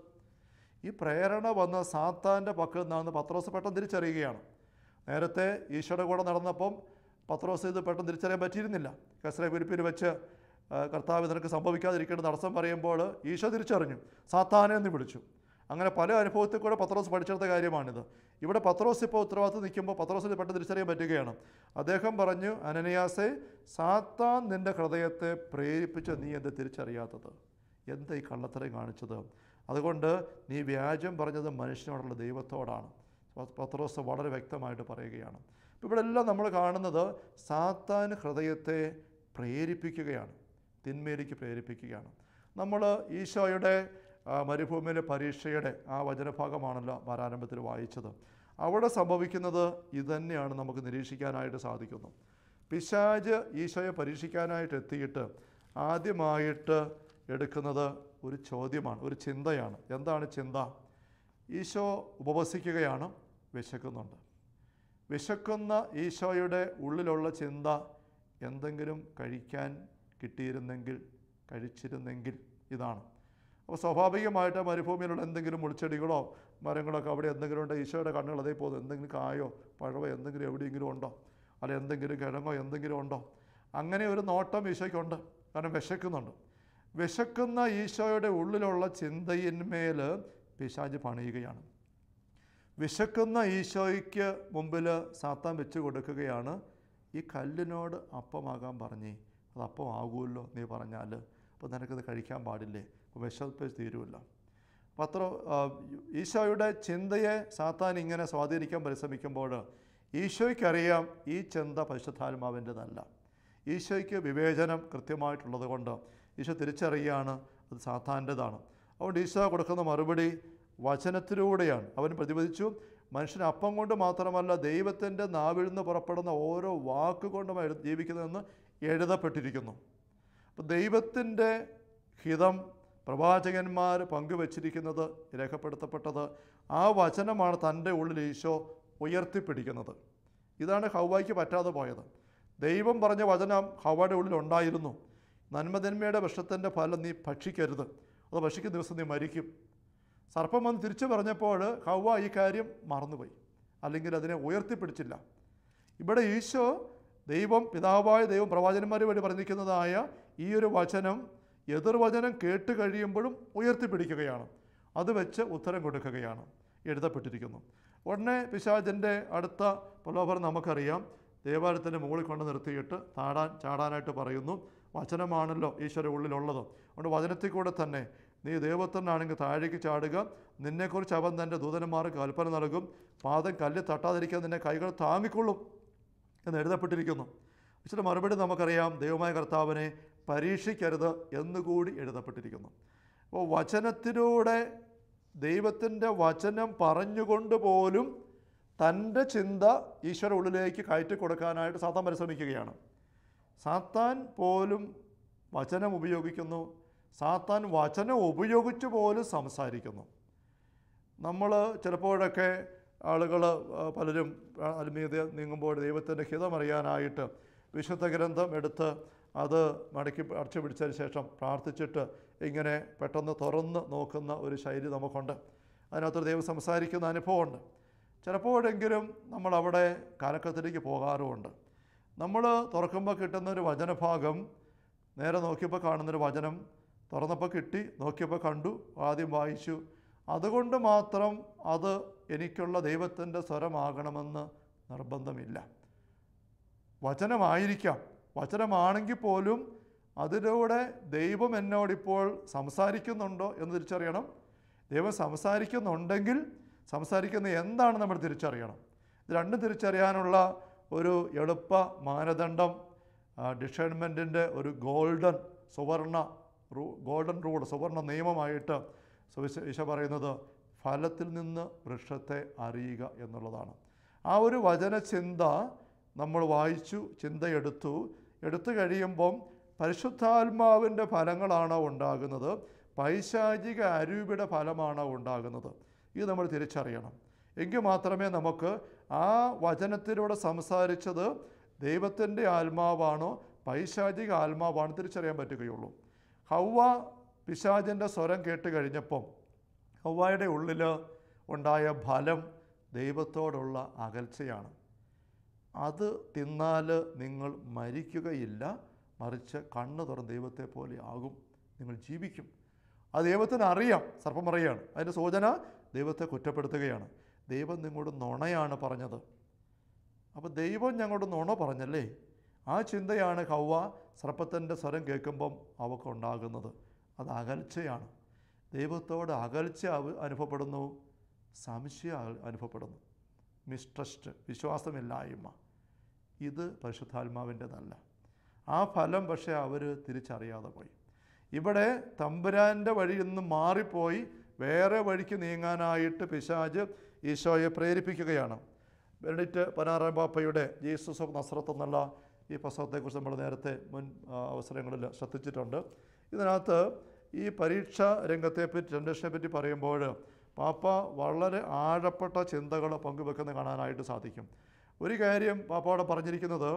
ഈ പ്രേരണ വന്ന സാത്താന്റെ പക്കൽ നിന്നാണ് പത്രോസ് പെട്ടെന്ന് തിരിച്ചറിയുകയാണ്. നേരത്തെ ഈശോയുടെ കൂടെ നടന്നപ്പം പത്രോസ് ഇത് പെട്ടെന്ന് തിരിച്ചറിയാൻ പറ്റിയിരുന്നില്ല. കസര കുരിപ്പിൽ വെച്ച് കർത്താവ് നിനക്ക് സംഭവിക്കാതിരിക്കേണ്ട തടസ്സം പറയുമ്പോൾ ഈശോ തിരിച്ചറിഞ്ഞു. സാത്താനെ എന്ന് വിളിച്ചു. അങ്ങനെ പല അനുഭവത്തിൽ കൂടെ പത്രോസ് പഠിച്ചെടുത്ത കാര്യമാണിത്. ഇവിടെ പത്രോസ് ഇപ്പോൾ ഉത്തരവാദിത്വം നിൽക്കുമ്പോൾ പത്രോസിന് പെട്ടെന്ന് തിരിച്ചറിയാൻ പറ്റുകയാണ്. അദ്ദേഹം പറഞ്ഞു അനനിയാസെ സാത്താൻ നിന്റെ ഹൃദയത്തെ പ്രേരിപ്പിച്ച നീ എന്ത് തിരിച്ചറിയാത്തത്? എന്താ ഈ കള്ളത്തരം കാണിച്ചത്? അതുകൊണ്ട് നീ വ്യാജം പറഞ്ഞത് മനുഷ്യനോടുള്ള ദൈവത്തോടാണ്. പത്രോസ് വളരെ വ്യക്തമായിട്ട് പറയുകയാണ്. അപ്പോൾ ഇവിടെ എല്ലാം നമ്മൾ കാണുന്നത് സാത്താൻ ഹൃദയത്തെ പ്രേരിപ്പിക്കുകയാണ്. തിന്മയിലേക്ക് പ്രേരിപ്പിക്കുകയാണ്. നമ്മൾ ഈശോയുടെ മരുഭൂമിയിലെ പരീക്ഷയുടെ ആ വചനഭാഗമാണല്ലോ വാരാരംഭത്തിൽ വായിച്ചത്. അവിടെ സംഭവിക്കുന്നത് ഇതുതന്നെയാണ് നമുക്ക് നിരീക്ഷിക്കാനായിട്ട് സാധിക്കുന്നു. പിശാജ് ഈശോയെ പരീക്ഷിക്കാനായിട്ട് എത്തിയിട്ട് ആദ്യമായിട്ട് എടുക്കുന്നത് ഒരു ചോദ്യമാണ് ഒരു ചിന്തയാണ്. എന്താണ് ചിന്ത? ഈശോ ഉപവസിക്കുകയാണ് വിശക്കുന്നുണ്ട്. വിശക്കുന്ന ഈശോയുടെ ഉള്ളിലുള്ള ചിന്ത എന്തെങ്കിലും കഴിക്കാൻ കിട്ടിയിരുന്നെങ്കിൽ കഴിച്ചിരുന്നെങ്കിൽ ഇതാണ്. അപ്പോൾ സ്വാഭാവികമായിട്ട് മരുഭൂമിയിലുള്ള എന്തെങ്കിലും മുൾച്ചെടികളോ മരങ്ങളൊക്കെ അവിടെ എന്തെങ്കിലും ഉണ്ടോ? ഈശോയുടെ കണ്ണുകൾ അതേ പോകുന്നു എന്തെങ്കിലും കായോ പഴവോ എന്തെങ്കിലും എവിടെയെങ്കിലും ഉണ്ടോ? അല്ലെ എന്തെങ്കിലും കിഴങ്ങോ എന്തെങ്കിലും ഉണ്ടോ? അങ്ങനെ ഒരു നോട്ടം ഈശോയ്ക്കുണ്ട്. കാരണം വിശക്കുന്നുണ്ട്. വിശക്കുന്ന ഈശോയുടെ ഉള്ളിലുള്ള ചിന്തയിന്മേൽ പിശാജ് പണിയുകയാണ്. വിശക്കുന്ന ഈശോയ്ക്ക് മുമ്പിൽ സാത്താൻ വെച്ച് കൊടുക്കുകയാണ്. ഈ കല്ലിനോട് അപ്പമാകാൻ പറഞ്ഞേ അത് അപ്പം ആകുമല്ലോ നീ പറഞ്ഞാൽ. അപ്പോൾ നിനക്കത് കഴിക്കാൻ പാടില്ലേ? വിശപ്പ് തീരുമല്ല പത്ര ആ, ഈശോയുടെ ചിന്തയെ സാത്താൻ ഇങ്ങനെ സ്വാധീനിക്കാൻ പരിശ്രമിക്കുമ്പോൾ ഈശോയ്ക്കറിയാം ഈ ചിന്ത പരിശുദ്ധാത്മാവിന്റെതല്ല. ഈശോയ്ക്ക് വിവേചനം കൃത്യമായിട്ടുള്ളത് കൊണ്ട് ഈശോ തിരിച്ചറിയുകയാണ് അത് സാത്താന്റെതാണ്. അതുകൊണ്ട് ഈശോ കൊടുക്കുന്ന മറുപടി വചനത്തിലൂടെയാണ്. അവൻ പ്രതിപദിച്ചു മനുഷ്യൻ അപ്പം കൊണ്ട് മാത്രമല്ല ദൈവത്തിന്റെ നാവിൽ നിന്ന് പുറപ്പെടുന്ന ഓരോ വാക്കുകൊണ്ടും ജീവിക്കുന്നതെന്ന് എഴുതപ്പെട്ടിരിക്കുന്നു. അപ്പോൾ ദൈവത്തിന്റെ ഹിതം പ്രവാചകന്മാർ പങ്കുവച്ചിരിക്കുന്നത് രേഖപ്പെടുത്തപ്പെട്ടത് ആ വചനമാണ് തന്റെ ഉള്ളിൽ ഈശോ ഉയർത്തിപ്പിടിക്കുന്നത്. ഇതാണ് ഹൗവായ്ക്ക് പറ്റാതെ പോയത്. ദൈവം പറഞ്ഞ വചനം ഹവയുടെ ഉള്ളിൽ ഉണ്ടായിരുന്നു. നന്മതിന്മയുടെ വൃക്ഷത്തിന്റെ ഫലം നീ ഭക്ഷിക്കരുത്. അത് ഭക്ഷിക്കുന്ന ദിവസം നീ മരിക്കും. സർപ്പം വന്ന് തിരിച്ചു പറഞ്ഞപ്പോൾ ഹവ്വ ഈ കാര്യം മറന്നുപോയി. അല്ലെങ്കിൽ അതിനെ ഉയർത്തിപ്പിടിച്ചില്ല. ഇവിടെ ഈശോ ദൈവം പിതാവായ ദൈവം പ്രവാചകന്മാർ വഴി പറഞ്ഞിരിക്കുന്നതായ ഈ ഒരു വചനം എതിർവചനം കേട്ട് കഴിയുമ്പോഴും ഉയർത്തിപ്പിടിക്കുകയാണ്. അത് വെച്ച് ഉത്തരം കൊടുക്കുകയാണ്. എഴുതപ്പെട്ടിരിക്കുന്നു. ഉടനെ പിശാചിന്റെ അടുത്ത പ്രലോഭനം നമുക്കറിയാം. ദേവാലയത്തിന്റെ മുകളിൽ കൊണ്ട് നിർത്തിയിട്ട് താടാൻ ചാടാനായിട്ട് പറയുന്നു. വചനമാണല്ലോ ഈശ്വര ഉള്ളിലുള്ളത്. അതുകൊണ്ട് വചനത്തിൽ കൂടെ തന്നെ നീ ദൈവത്തിനാണെങ്കിൽ താഴേക്ക് ചാടുക. നിന്നെക്കുറിച്ച് അവൻ തന്റെ ദൂതന്മാർക്ക് കൽപ്പന നൽകും. പാദം കല്ല് തട്ടാതിരിക്കാൻ നിന്നെ കൈകൾ താങ്ങിക്കൊള്ളും എന്ന് എഴുതപ്പെട്ടിരിക്കുന്നു. ഇച്ചിരി മറുപടി നമുക്കറിയാം. ദൈവമായ കർത്താവിനെ പരീക്ഷിക്കരുത് എന്നുകൂടി എഴുതപ്പെട്ടിരിക്കുന്നു. അപ്പോൾ വചനത്തിലൂടെ ദൈവത്തിന്റെ വചനം പറഞ്ഞുകൊണ്ട് പോലും തന്റെ ചിന്ത ഈശ്വര ഉള്ളിലേക്ക് കയറ്റി കൊടുക്കാനായിട്ട് സാത്താൻ പരിശ്രമിക്കുകയാണ്. സാത്താൻ പോലും വചനം ഉപയോഗിക്കുന്നു. സാത്താൻ വചനം ഉപയോഗിച്ച് പോലും സംസാരിക്കുന്നു. നമ്മൾ ചിലപ്പോഴൊക്കെ ആളുകൾ പലരും അൽമീത നീങ്ങുമ്പോൾ ദൈവത്തിന്റെ ഹിതമറിയാനായിട്ട് വിശുദ്ധ ഗ്രന്ഥം എടുത്ത് അത് മടക്കി അടച്ചു പിടിച്ചതിന് ശേഷം പ്രാർത്ഥിച്ചിട്ട് ഇങ്ങനെ പെട്ടെന്ന് തുറന്ന് നോക്കുന്ന ഒരു ശൈലി നമുക്കുണ്ട്. അതിനകത്തൊരു ദൈവം സംസാരിക്കുന്ന അനുഭവമുണ്ട്. ചിലപ്പോഴെങ്കിലും നമ്മളവിടെ കാലക്കത്തിലേക്ക് പോകാറുമുണ്ട്. നമ്മൾ തുറക്കുമ്പോൾ കിട്ടുന്ന ഒരു വചനഭാഗം നേരെ നോക്കിയപ്പോൾ കാണുന്നൊരു വചനം തുറന്നപ്പോൾ കിട്ടി നോക്കിയപ്പോൾ കണ്ടു ആദ്യം വായിച്ചു. അതുകൊണ്ട് മാത്രം അത് എനിക്കുള്ള ദൈവത്തിന്റെ സ്വരമാകണമെന്ന് നിർബന്ധമില്ല. വചനമായിരിക്കാം. വചനമാണെങ്കിൽ പോലും അതിലൂടെ ദൈവം എന്നോടിപ്പോൾ സംസാരിക്കുന്നുണ്ടോ എന്ന് തിരിച്ചറിയണം. ദൈവം സംസാരിക്കുന്നുണ്ടെങ്കിൽ സംസാരിക്കുന്ന എന്താണ് നമ്മൾ തിരിച്ചറിയണം. ഇത് രണ്ടും തിരിച്ചറിയാനുള്ള ഒരു എളുപ്പ മാനദണ്ഡം ഡിഷൈൻമെന്റിന്റെ ഒരു ഗോൾഡൻ സുവർണ റൂ ഗോൾഡൻ റൂൾ സുവർണ നിയമമായിട്ട് ഈശോ പറയുന്നത് ഫലത്തിൽ നിന്ന് വൃക്ഷത്തെ അറിയുക എന്നുള്ളതാണ്. ആ ഒരു വചന ചിന്ത നമ്മൾ വായിച്ചു ചിന്തയെടുത്തു എടുത്തു കഴിയുമ്പം പരിശുദ്ധാത്മാവിന്റെ ഫലങ്ങളാണ് ഉണ്ടാകുന്നത്? പൈശാചിക അരൂപിയുടെ ഫലമാണ് ഉണ്ടാകുന്നത്? ഇത് നമ്മൾ തിരിച്ചറിയണം. എങ്കിൽ മാത്രമേ നമുക്ക് ആ വചനത്തിലൂടെ സംസാരിച്ചത് ദൈവത്തിന്റെ ആത്മാവാണോ പൈശാചിക ആത്മാവാണോ തിരിച്ചറിയാൻ പറ്റുകയുള്ളൂ. ഹൗവ പിശാചിന്റെ സ്വരം കേട്ട് കഴിഞ്ഞപ്പം ഹൗവായുടെ ഉള്ളിൽ ഉണ്ടായ ഫലം ദൈവത്തോടുള്ള അകൽച്ചയാണ്. അത് തിന്നാൽ നിങ്ങൾ മരിക്കുകയില്ല മറിച്ച് കണ്ണു തുറന്ന് ദൈവത്തെ പോലെ ആകും നിങ്ങൾ ജീവിക്കും. അത് ദൈവത്തിന് അറിയാം സർപ്പം അറിയാണ്. അതിന്റെ സൂചന ദൈവത്തെ കുറ്റപ്പെടുത്തുകയാണ്. ദൈവം നിങ്ങളോട് നുണയാണ് പറഞ്ഞത്. അപ്പോൾ ദൈവം ഞങ്ങളോട് നുണ പറഞ്ഞല്ലേ? ആ ചിന്തയാണ് കൗവ സർപ്പത്തിന്റെ സ്വരം കേൾക്കുമ്പം അവക്കുണ്ടാകുന്നത് അത് അകൽച്ചയാണ്. ദൈവത്തോട് അകൽച്ച അനുഭവപ്പെടുന്നു സംശയം അനുഭവപ്പെടുന്നു. മിസ്ട്രസ്റ്റ് വിശ്വാസമില്ലായ്മ. ഇത് പരിശുദ്ധാത്മാവിന്റെതല്ല. ആ ഫലം പക്ഷേ അവർ തിരിച്ചറിയാതെ പോയി. ഇവിടെ തമ്പുരാന്റെ വഴിയിൽ നിന്ന് മാറിപ്പോയി വേറെ വഴിക്ക് നീങ്ങാനായിട്ട് പിശാജ് ഈശോയെ പ്രേരിപ്പിക്കുകയാണ്. ബെനഡിറ്റ് പനാറാം പാപ്പയുടെ ജീസസ് ഓഫ് നസ്രത്ത് എന്നുള്ള ഈ പുസ്തകത്തെക്കുറിച്ച് നമ്മൾ നേരത്തെ മുൻ അവസരങ്ങളിൽ ശ്രദ്ധിച്ചിട്ടുണ്ട്. ഇതിനകത്ത് ഈ പരീക്ഷ രംഗത്തെപ്പറ്റി ജനറേഷനെ പറ്റി പറയുമ്പോൾ പാപ്പ വളരെ ആഴപ്പെട്ട ചിന്തകൾ പങ്കുവെക്കുന്നത് കാണാനായിട്ട് സാധിക്കും. ഒരു കാര്യം പാപ്പയോടെ പറഞ്ഞിരിക്കുന്നത്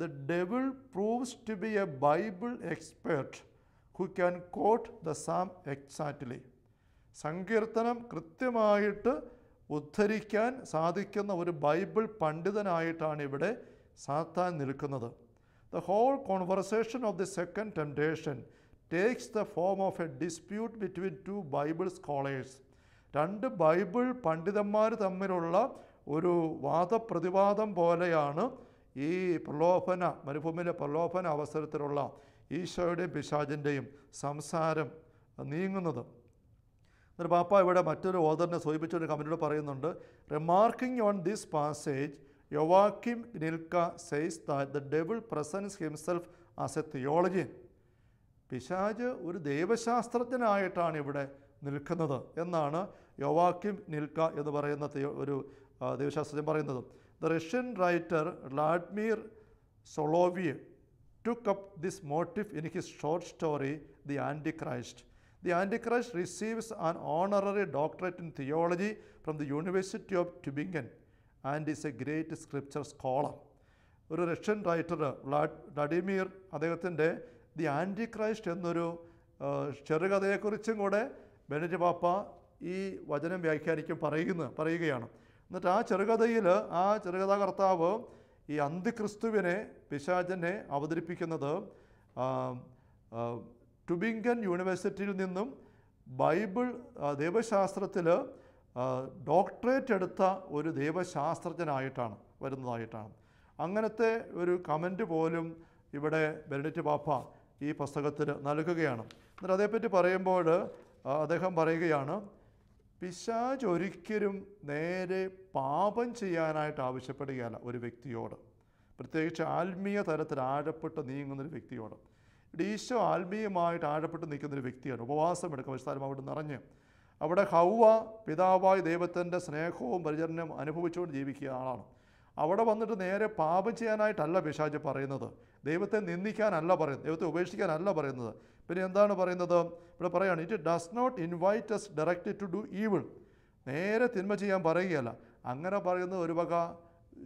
the devil proves to be a Bible expert who can quote the psalm exactly സങ്കീർത്തനം കൃത്യമായിട്ട് ഉദ്ധരിക്കാൻ സാധിക്കുന്ന ഒരു ബൈബിൾ പണ്ഡിതനായിട്ടാണ് ഇവിടെ സാത്താൻ നിൽക്കുന്നത്. The whole conversation of the second temptation takes the form of a dispute between two Bible scholars രണ്ട് Bible പണ്ഡിതന്മാർ തമ്മിലുള്ള ഒരു വാദപ്രതിവാദം പോലെയാണ് ഈ പ്രലോഭന മരുഭൂമിയിലെ പ്രലോഭന അവസരത്തിലുള്ള ഈശോയുടെയും പിശാചിന്റെയും സംസാരം നീങ്ങുന്നത്. എന്നിട്ട് പാപ്പ ഇവിടെ മറ്റൊരു ഓദറിനെ സൂചിപ്പിച്ചൊരു കമന്റിലൂടെ പറയുന്നുണ്ട്. Remarking on this passage Joachim Gnilka says the devil presents himself as a theologian പിശാജ് ഒരു ദൈവശാസ്ത്രജ്ഞനായിട്ടാണ് ഇവിടെ നിൽക്കുന്നത് എന്നാണ് യോവാക്കിം നിൽക്ക എന്ന് പറയുന്ന ഒരു ദൈവശാസ്ത്രജ്ഞൻ പറയുന്നത്. The Russian writer Vladimir Solovyov took up this motive in his short story the antichrist the antichrist receives an honorary doctorate in theology from the university of Tübingen and is a great scripture scholar ഒരു Russian writer Vlad Vladimir അദ്ദേഹത്തിന്റെ the anti Christ എന്നൊരു ചെറുകഥയെക്കുറിച്ചും കൂടെ Bennett പാപ്പ ഈ വചനം വ്യാഖ്യാനിക്കും പറയുന്ന പറയുകയാണ്. എന്നിട്ട് ആ ചെറുകഥയിൽ ആ ചെറുകഥാകർത്താവ് ഈ അന്തിക്രിസ്തുവിനെ പിശാചനെ അവതരിപ്പിക്കുന്നത് ടുബിങ്കൻ യൂണിവേഴ്സിറ്റിയിൽ നിന്നും ബൈബിൾ ദൈവശാസ്ത്രത്തിൽ ഡോക്ടറേറ്റ് എടുത്ത ഒരു ദൈവശാസ്ത്രജ്ഞനായിട്ടാണ് വരുന്നതായിട്ടാണ്. അങ്ങനത്തെ ഒരു കമന്റ് പോലും ഇവിടെ ബെനഡിറ്റ് പാപ്പ ഈ പുസ്തകത്തിൽ നൽകുകയാണ്. എന്നിട്ട് അതേപ്പറ്റി പറയുമ്പോൾ അദ്ദേഹം പറയുകയാണ് പിശാജ് ഒരിക്കലും നേരെ പാപം ചെയ്യാനായിട്ട് ആവശ്യപ്പെടുകയല്ല ഒരു വ്യക്തിയോട്. പ്രത്യേകിച്ച് ആത്മീയ തലത്തിൽ ആഴപ്പെട്ട് നീങ്ങുന്നൊരു വ്യക്തിയോട്. ഈശോ ആത്മീയമായിട്ട് ആഴപ്പെട്ട് നിൽക്കുന്നൊരു വ്യക്തിയാണ്. ഉപവാസം എടുക്കും വിസ്താരം അവിടെ നിറഞ്ഞ്. അവിടെ ഹൗവ പിതാവായ ദൈവത്തിന്റെ സ്നേഹവും പരിചരണവും അനുഭവിച്ചുകൊണ്ട് ജീവിക്കുന്ന ആളാണ് അവിടെ വന്നിട്ട് നേരെ പാപം ചെയ്യാനായിട്ടല്ല പിശാജ് പറയുന്നത്. ദൈവത്തെ നിന്ദിക്കാനല്ല പറയുന്നത്. ദൈവത്തെ ഉപേക്ഷിക്കാനല്ല പറയുന്നത്. പിന്നെ എന്താണ് പറയുന്നത്? ഇവിടെ പറയുകയാണ് it does not invite us direct to do evil നേരെ തിന്മ ചെയ്യാൻ പറയുകയല്ല. അങ്ങനെ പറയുന്നത് ഒരു വക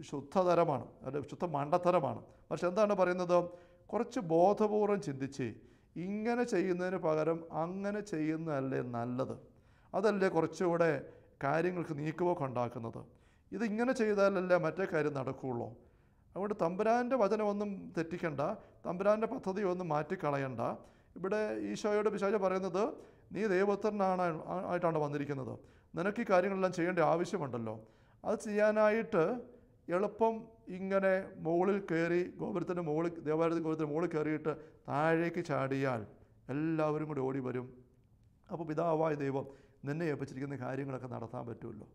ശുദ്ധതരമാണ്. അല്ലെ ശുദ്ധ മണ്ടത്തരമാണ്. പക്ഷെ എന്താണ് പറയുന്നത്? കുറച്ച് ബോധപൂർവം ചിന്തിച്ച് ഇങ്ങനെ ചെയ്യുന്നതിന് പകരം അങ്ങനെ ചെയ്യുന്നതല്ലേ നല്ലത്? അതല്ലേ കുറച്ചുകൂടെ കാര്യങ്ങൾക്ക് നീക്കുപോക്ക് ഉണ്ടാക്കുന്നത്? ഇതിങ്ങനെ ചെയ്താലല്ലേ മറ്റേ കാര്യം നടക്കുകയുള്ളൂ അതുകൊണ്ട് തമ്പുരാന്റെ വചനമൊന്നും തെറ്റിക്കണ്ട. തമ്പുരാന്റെ പദ്ധതി ഒന്നും മാറ്റിക്കളയണ്ട. ഇവിടെ ഈശോയോട് പിശാച പറയുന്നത് നീ ദൈവത്തനാണ് ആയിട്ടാണ് വന്നിരിക്കുന്നത്. നിനക്ക് ഈ കാര്യങ്ങളെല്ലാം ചെയ്യേണ്ട ആവശ്യമുണ്ടല്ലോ. അത് ചെയ്യാനായിട്ട് എളുപ്പം ഇങ്ങനെ മുകളിൽ കയറി ഗോപുരത്തിന്റെ മുകളിൽ ദേവാലയത്തിന്റെ ഗോപുരത്തിന്റെ മുകളിൽ കയറിയിട്ട് താഴേക്ക് ചാടിയാൽ എല്ലാവരും കൂടി ഓടി വരും. അപ്പോൾ പിതാവായ ദൈവം നിന്നെ ഏൽപ്പിച്ചിരിക്കുന്ന കാര്യങ്ങളൊക്കെ നടത്താൻ പറ്റുമല്ലോ.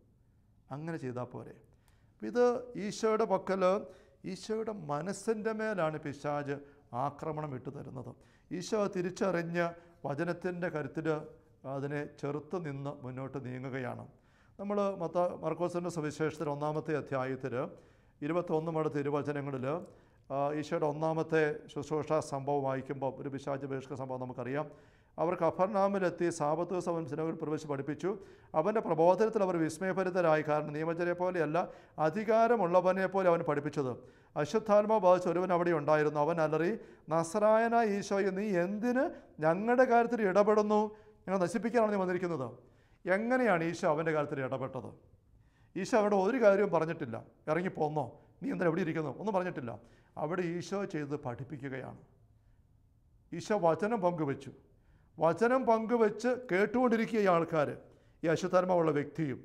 അങ്ങനെ ചെയ്താൽ പോരെ. ഇത് ഈശോയുടെ പക്കൽ ഈശോയുടെ മനസ്സിന്റെ മേലാണ് പിശാജ് ആക്രമണം ഇട്ടു തരുന്നത്. ഈശോ തിരിച്ചറിഞ്ഞ് വചനത്തിന്റെ കരുത്തിൽ അതിനെ ചെറുത്ത് നിന്ന് മുന്നോട്ട് നീങ്ങുകയാണ്. നമ്മൾ മത്ത മർക്കോസിന്റെ സവിശേഷത്തിൽ ഒന്നാമത്തെ അധ്യായത്തിൽ ഇരുപത്തൊന്ന് മടത്ത് തിരുവചനങ്ങളിൽ ഈശോയുടെ ഒന്നാമത്തെ ശുശ്രൂഷ സംഭവം വായിക്കുമ്പോൾ ഒരു പിശാച് ബഹിഷ്ക സംഭവം നമുക്കറിയാം. അവർ കഫർനാമിലെത്തി സാപത്ത് ദിവസം അവൻ സിനോവിൽ പ്രവേശിച്ച് പഠിപ്പിച്ചു. അവന്റെ പ്രബോധനത്തിൽ അവർ വിസ്മയഭരിതരായി. കാരണം നിയമജരെ പോലെയല്ല അധികാരമുള്ളവനെ പോലെ അവൻ പഠിപ്പിച്ചത്. അശ്വത്ഥാത്മ ബാധിച്ച ഒരുവൻ അവിടെ ഉണ്ടായിരുന്നു. അവൻ അലറി നസറായന ഈശോയെ നീ എന്തിന് ഞങ്ങളുടെ കാര്യത്തിൽ ഇടപെടുന്നു? ഞങ്ങൾ നശിപ്പിക്കാനാണ് നീ വന്നിരിക്കുന്നത്. എങ്ങനെയാണ് ഈശോ അവന്റെ കാര്യത്തിൽ ഇടപെട്ടത്? ഈശോ അവിടെ ഒരു കാര്യവും പറഞ്ഞിട്ടില്ല. ഇറങ്ങിപ്പോന്നോ നീ എന്താ എവിടെ ഇരിക്കുന്നു ഒന്നും പറഞ്ഞിട്ടില്ല. അവിടെ ഈശോ ചെയ്ത് പഠിപ്പിക്കുകയാണ്. ഈശോ വചനം പങ്കുവെച്ചു. വചനം പങ്കുവെച്ച് കേട്ടുകൊണ്ടിരിക്കുക ഈ ആൾക്കാർ ഈ അശുദ്ധാത്മാവുള്ള വ്യക്തിയും.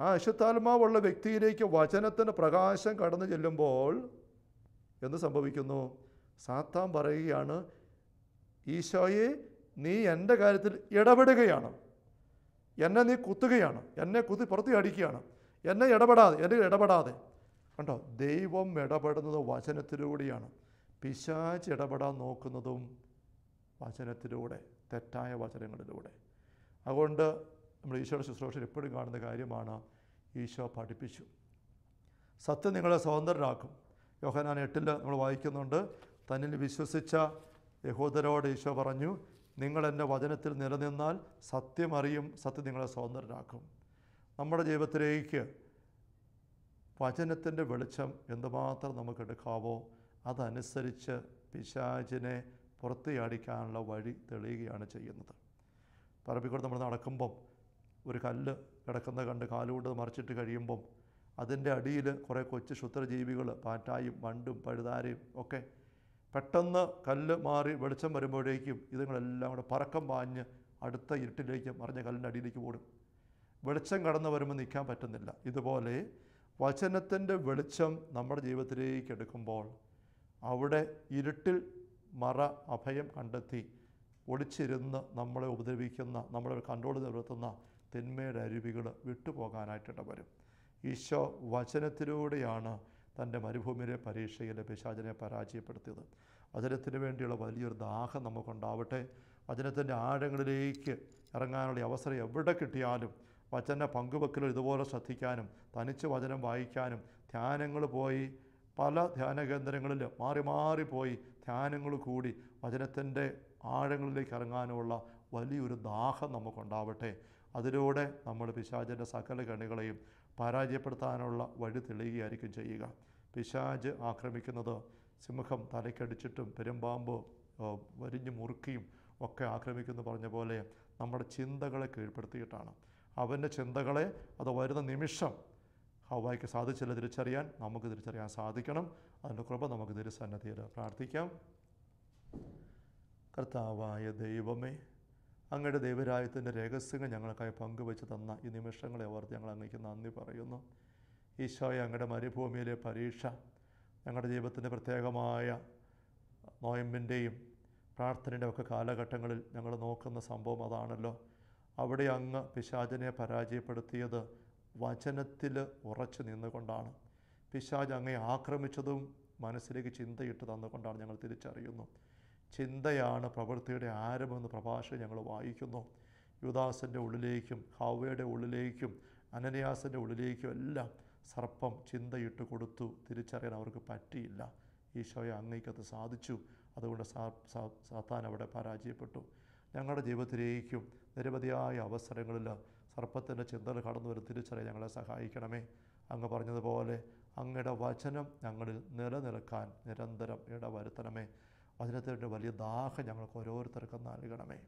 ആ അശുദ്ധാത്മാവുള്ള വ്യക്തിയിലേക്ക് വചനത്തിന് പ്രകാശം കടന്നു ചെല്ലുമ്പോൾ എന്ത് സംഭവിക്കുന്നു? സാത്താൻ പറയുകയാണ് ഈശോയെ നീ എന്റെ കാര്യത്തിൽ ഇടപെടുകയാണ്. എന്നെ നീ കുത്തുകയാണ്. എന്നെ കുത്തി പുറത്ത് അടിക്കുകയാണ്. എന്നെ ഇടപെടാതെ എന്നെ ഇടപെടാതെ. കണ്ടോ? ദൈവം ഇടപെടുന്നത് വചനത്തിലൂടെയാണ്. പിശാച്ച് ഇടപെടാൻ നോക്കുന്നതും വചനത്തിലൂടെ. തെറ്റായ വചനങ്ങളിലൂടെ. അതുകൊണ്ട് നമ്മൾ ഈശോയുടെ ശുശ്രൂഷയിൽ എപ്പോഴും കാണുന്ന കാര്യമാണ് ഈശോ പഠിപ്പിച്ചു. സത്യം നിങ്ങളെ സ്വതന്ത്രരാക്കും. യോഹനാൻ എട്ടിൽ നമ്മൾ വായിക്കുന്നുണ്ട് തന്നിൽ വിശ്വസിച്ച യഹൂദരോട് ഈശോ പറഞ്ഞു നിങ്ങൾ എന്റെ വചനത്തിൽ നിലനിന്നാൽ സത്യം അറിയും സത്യം നിങ്ങളെ സ്വതന്ത്രരാക്കും. നമ്മുടെ ജീവിതത്തിലേക്ക് വചനത്തിന്റെ വെളിച്ചം എന്തുമാത്രം നമുക്ക് എടുക്കാവോ? അതനുസരിച്ച് പിശാചിനെ പുറത്തിയാടിക്കാനുള്ള വഴി തെളിയുകയാണ് ചെയ്യുന്നത്. പറമ്പിക്കൂടെ നമ്മൾ നടക്കുമ്പം ഒരു കല്ല് കിടക്കുന്ന കണ്ട് കാലുകൊണ്ട് മറിച്ചിട്ട് കഴിയുമ്പം അതിന്റെ അടിയിൽ കുറേ കൊച്ചു ക്ഷുദ്രജീവികൾ പാറ്റായും വണ്ടും പഴുതാരയും ഒക്കെ പെട്ടെന്ന് കല്ല് മാറി വെളിച്ചം വരുമ്പോഴേക്കും ഇതുങ്ങളെല്ലാം കൂടെ പറക്കം പാഞ്ഞ് അടുത്ത ഇരുട്ടിലേക്ക് മറിഞ്ഞ കല്ലിന്റെ അടിയിലേക്ക് ഓടും. വെളിച്ചം കടന്നു വരുമ്പോൾ നിൽക്കാൻ പറ്റുന്നില്ല. ഇതുപോലെ വചനത്തിന്റെ വെളിച്ചം നമ്മുടെ ജീവിതത്തിലേക്ക് എടുക്കുമ്പോൾ അവിടെ ഇരുട്ടിൽ മറ അഭയം കണ്ടെത്തി. ഒളിച്ചിരുന്ന് നമ്മളെ ഉപദ്രവിക്കുന്ന നമ്മളെ കൺട്രോൾ നിർത്തുന്ന തിന്മയുടെ അരുവികൾ വിട്ടുപോകാനായിട്ടിട വരും ഈശോ വചനത്തിലൂടെയാണ് തന്റെ മരുഭൂമിയിലെ പരീക്ഷയിലെ പിശാചനെ പരാജയപ്പെടുത്തിയത്. വചനത്തിന് വേണ്ടിയുള്ള വലിയൊരു ദാഹം നമുക്കുണ്ടാവട്ടെ. വചനത്തിന്റെ ആഴങ്ങളിലേക്ക് ഇറങ്ങാനുള്ള അവസരം എവിടെ കിട്ടിയാലും വചന പങ്കുവെക്കലും ഇതുപോലെ ശ്രദ്ധിക്കാനും തനിച്ച് വചനം വായിക്കാനും ധ്യാനങ്ങൾ പോയി പല ധ്യാന കേന്ദ്രങ്ങളിൽ മാറി മാറി പോയി ധ്യാനങ്ങൾ കൂടി വചനത്തിന്റെ ആഴങ്ങളിലേക്ക് ഇറങ്ങാനുമുള്ള വലിയൊരു ദാഹം നമുക്കുണ്ടാവട്ടെ. അതിലൂടെ നമ്മൾ പിശാചിന്റെ സകല കണികളെയും പരാജയപ്പെടുത്താനുള്ള വഴി തെളിയുകയായിരിക്കും ചെയ്യുക. പിശാജ് ആക്രമിക്കുന്നത് സിംഹം തലക്കടിച്ചിട്ടും പെരുമ്പാമ്പ് വരിഞ്ഞു മുറുക്കിയും ഒക്കെ ആക്രമിക്കുന്നു പറഞ്ഞ പോലെ നമ്മുടെ ചിന്തകളെ കീഴ്പ്പെടുത്തിയിട്ടാണ്. അവന്റെ ചിന്തകളെ അത് വരുന്ന നിമിഷം ഹവായിക്ക് സാധിച്ചില്ല തിരിച്ചറിയാൻ. നമുക്ക് തിരിച്ചറിയാൻ സാധിക്കണം. അതിന്റെ കൃപ നമുക്ക് തിരുസന്നതിയിൽ പ്രാർത്ഥിക്കാം. കർത്താവായ ദൈവമേ അങ്ങയുടെ ദൈവരായത്തിന്റെ രഹസ്യങ്ങൾ ഞങ്ങൾക്കായി പങ്കുവെച്ച് തന്ന ഈ നിമിഷങ്ങളെ ഓർത്ത് ഞങ്ങൾ അങ്ങേക്ക് നന്ദി പറയുന്നു. ഈശോയെ അങ്ങയുടെ മരുഭൂമിയിലെ പരീക്ഷ ഞങ്ങളുടെ ജീവിതത്തിന്റെ പ്രത്യേകമായ നോയമ്പിന്റെയും പ്രാർത്ഥനയുടെ ഒക്കെ കാലഘട്ടങ്ങളിൽ ഞങ്ങൾ നോക്കുന്ന സംഭവം അതാണല്ലോ. അവിടെ അങ്ങ് പിശാചിനെ പരാജയപ്പെടുത്തിയത് വചനത്തിൽ ഉറച്ചു നിന്നുകൊണ്ടാണ്. പിശാജ് അങ്ങേ ആക്രമിച്ചതും മനസ്സിലേക്ക് ചിന്തയിട്ട് തന്നുകൊണ്ടാണ് ഞങ്ങൾ തിരിച്ചറിയുന്നു. ചിന്തയാണ് പ്രവൃത്തിയുടെ ആരംഭമെന്ന് പ്രഭാഷണം ഞങ്ങൾ വായിക്കുന്നു. യുദാസിന്റെ ഉള്ളിലേക്കും ഹവയുടെ ഉള്ളിലേക്കും അനന്യാസിന്റെ ഉള്ളിലേക്കും എല്ലാം സർപ്പം ചിന്തയിട്ട് കൊടുത്തു. തിരിച്ചറിയാൻ അവർക്ക് പറ്റിയില്ല. ഈശോയെ അങ്ങേക്കത് സാധിച്ചു. അതുകൊണ്ട് സാത്താൻ അവിടെ പരാജയപ്പെട്ടു. ഞങ്ങളുടെ ജീവിതത്തിലേക്കും നിരവധിയായ അവസരങ്ങളിൽ സർപ്പത്തിന്റെ ചിന്തകൾ കടന്നു വരും തിരിച്ചറിയാൻ ഞങ്ങളെ സഹായിക്കണമേ. അങ്ങ് പറഞ്ഞതുപോലെ അങ്ങയുടെ വചനം ഞങ്ങളിൽ നിലനിൽക്കാൻ നിരന്തരം ഇടവരുത്തണമേ. വചനത്തിന്റെ വലിയ ദാഹം ഞങ്ങൾക്ക് ഓരോരുത്തർക്കും നൽകണമേ.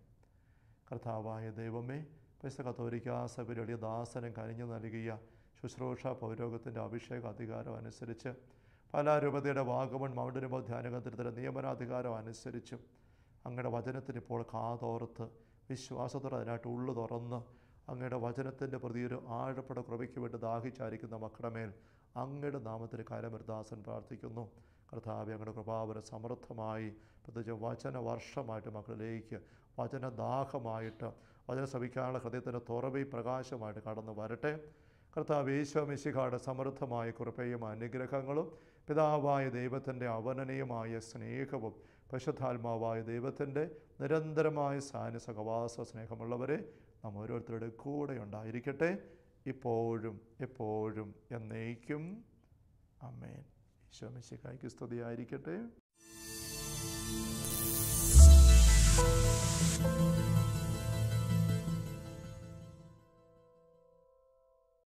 കർത്താവായ ദൈവമേ പൈസ കത്തോലിക്ക വലിയ ദാസനം കനിഞ്ഞു നൽകിയ ശുശ്രൂഷ പൗരോഗത്തിന്റെ അഭിഷേക അധികാരം അനുസരിച്ച് പല രൂപതയുടെ വാഗമൺ മൗണ്ടനുമോ ധ്യാനകേന്ദ്രത്തിന്റെ നിയമനാധികാരം അനുസരിച്ചും അങ്ങയുടെ വചനത്തിന് ഇപ്പോൾ കാതോർത്ത് വിശ്വാസത്തോടെ അതിനായിട്ട് ഉള്ളു തുറന്ന് അങ്ങയുടെ വചനത്തിന്റെ പ്രതി ഒരു ആഴപ്പെട കൃപയ്ക്ക് വേണ്ടി ദാഹിച്ചായിരിക്കുന്ന മക്കളുടെ മേൽ അങ്ങയുടെ നാമത്തിൽ കാര്യമൃദാസൻ പ്രാർത്ഥിക്കുന്നു. കർത്താവ് അങ്ങയുടെ കൃപാവര സമൃദ്ധമായി പ്രത്യേകിച്ച് വചന വർഷമായിട്ട് മക്കളിലേക്ക് വചനദാഹമായിട്ട് വചന ശ്രമിക്കാനുള്ള ഹൃദയത്തിന്റെ തുറവി പ്രകാശമായിട്ട് കടന്നു വരട്ടെ. കർത്താവ് ഈശ്വമിശിഖാടെ സമൃദ്ധമായ കൃപയും അനുഗ്രഹങ്ങളും പിതാവായ ദൈവത്തിന്റെ അവനനീയമായ സ്നേഹവും പരിശുദ്ധാത്മാവായ ദൈവത്തിന്റെ നിരന്തരമായ സാന്നിസഹവാസ സ്നേഹമുള്ളവരെ നാം ഓരോരുത്തരുടെ കൂടെ ഉണ്ടായിരിക്കട്ടെ. ഇപ്പോഴും എപ്പോഴും എന്നേക്കും. അമ്മേൻ ഈശോ മിശിഹായ്ക്ക് സ്തുതിയായിരിക്കട്ടെ.